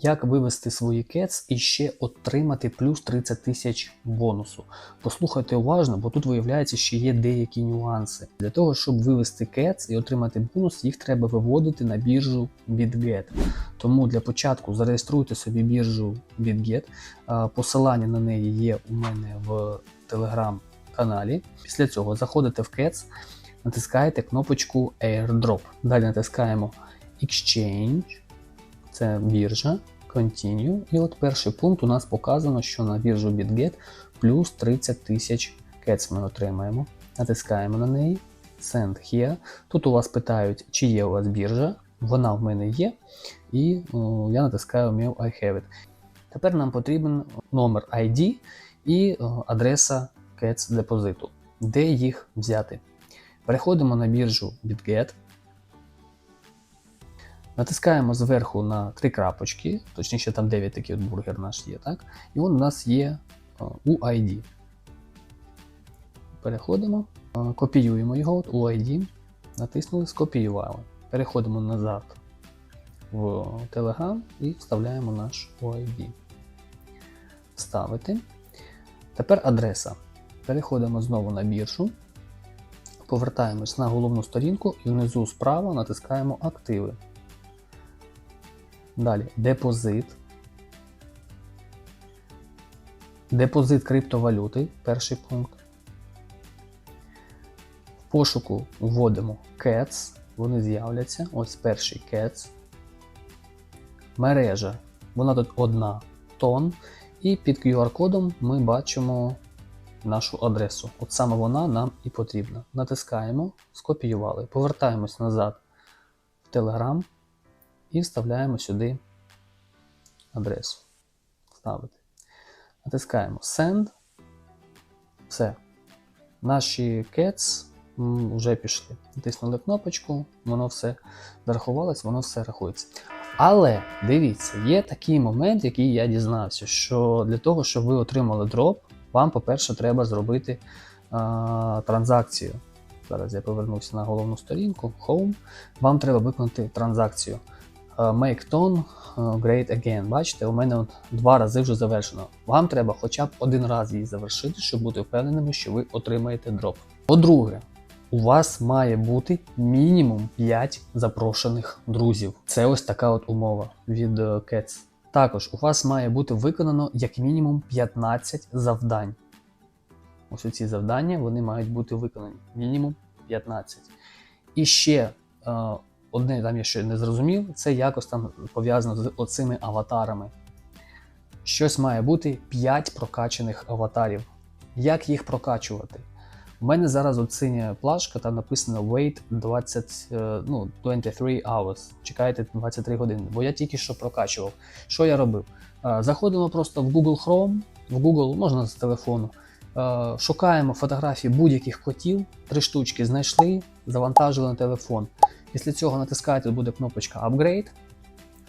Як вивести свої кец і ще отримати плюс 30 тисяч бонусу? Послухайте уважно, бо тут виявляється, що є деякі нюанси. Для того, щоб вивести кец і отримати бонус, їх треба виводити на біржу BitGet. Тому для початку зареєструйте собі біржу BitGet. Посилання на неї є у мене в телеграм-каналі. Після цього заходите в кец, натискаєте кнопочку Airdrop. Далі натискаємо Exchange це біржа, Continue. І от перший пункт у нас показано, що на біржу BitGet плюс 30 тисяч кец ми отримаємо. Натискаємо на неї. Send here. Тут у вас питають, чи є у вас біржа. Вона в мене є. І о, я натискаю Mail I have it. Тепер нам потрібен номер ID і о, адреса CATS депозиту. Де їх взяти? Переходимо на біржу BitGet. Натискаємо зверху на три крапочки, точніше там 9 такий от бургер наш є, так? І він у нас є UID. Переходимо, копіюємо його, от UID, натиснули, скопіювали. Переходимо назад в Telegram і вставляємо наш UID. Вставити. Тепер адреса. Переходимо знову на біржу, повертаємось на головну сторінку і внизу справа натискаємо Активи. Далі депозит. Депозит криптовалюти перший пункт. В пошуку вводимо CATS, вони з'являться. Ось перший CATS. Мережа. Вона тут одна тон. І під QR-кодом ми бачимо нашу адресу. От саме вона нам і потрібна. Натискаємо, скопіювали. Повертаємось назад в Telegram і вставляємо сюди адресу. Ставити. Натискаємо Send. Все. Наші cats вже пішли. Натиснули кнопочку, воно все зарахувалось, воно все рахується. Але дивіться, є такий момент, який я дізнався, що для того, щоб ви отримали дроп, вам, по-перше, треба зробити а, транзакцію. Зараз я повернуся на головну сторінку, Home. Вам треба виконати транзакцію. Е, Make tone е, great again. Бачите, у мене от два рази вже завершено. Вам треба хоча б один раз її завершити, щоб бути впевненими, що ви отримаєте дроп. По-друге, у вас має бути мінімум 5 запрошених друзів. Це ось така от умова від е, Cats. Також у вас має бути виконано як мінімум 15 завдань. Ось ці завдання вони мають бути виконані. Мінімум 15. І ще одне там я ще не зрозумів, це якось там пов'язано з оцими аватарами. Щось має бути 5 прокачаних аватарів. Як їх прокачувати? У мене зараз от синя плашка, там написано wait 20, е, ну, 23 hours. Чекайте 23 години, бо я тільки що прокачував. Що я робив? Е, Заходимо просто в Google Chrome, в Google, можна з телефону. Е, Шукаємо фотографії будь-яких котів, три штучки знайшли, завантажили на телефон. Після цього натискаєте, буде кнопочка Upgrade.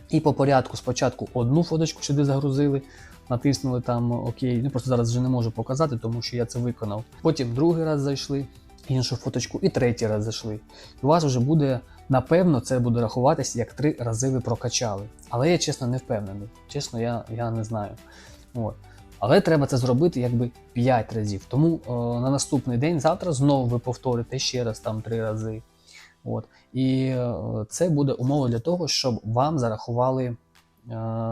І по порядку спочатку одну фоточку сюди загрузили, натиснули там ОК. Ну просто зараз вже не можу показати, тому що я це виконав. Потім другий раз зайшли, іншу фоточку, і третій раз зайшли. І у вас вже буде, напевно, це буде рахуватися, як три рази ви прокачали. Але я чесно не впевнений. Чесно, я, я не знаю. От. Але треба це зробити якби 5 разів. Тому е, на наступний день, завтра знову ви повторите ще раз там 3 рази. От. І е, це буде умова для того, щоб вам зарахували е,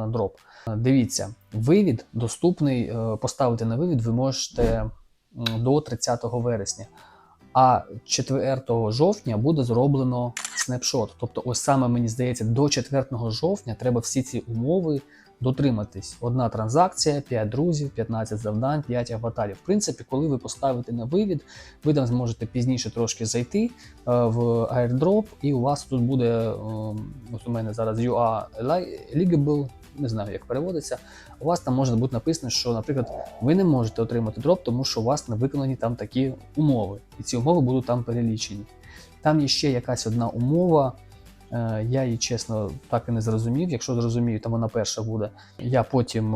дроп. Дивіться, вивід доступний, е, поставити на вивід ви можете до 30 вересня. А 4 жовтня буде зроблено снапшот. Тобто, ось саме мені здається, до 4 жовтня треба всі ці умови дотриматись. Одна транзакція, 5 друзів, 15 завдань, 5 аватарів. В принципі, коли ви поставите на вивід, ви там зможете пізніше трошки зайти е, в airdrop, і у вас тут буде, е, ось у мене зараз UA eligible, не знаю, як переводиться. У вас там може бути написано, що, наприклад, ви не можете отримати дроп, тому що у вас не виконані там такі умови, і ці умови будуть там перелічені. Там є ще якась одна умова. Е, Я її чесно так і не зрозумів. Якщо зрозумію, то вона перша буде. Я потім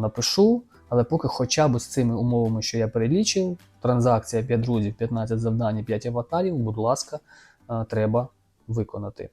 напишу, але поки хоча б з цими умовами, що я перелічив, транзакція 5 друзів, 15 завдань, 5 аватарів, будь ласка, е, треба виконати.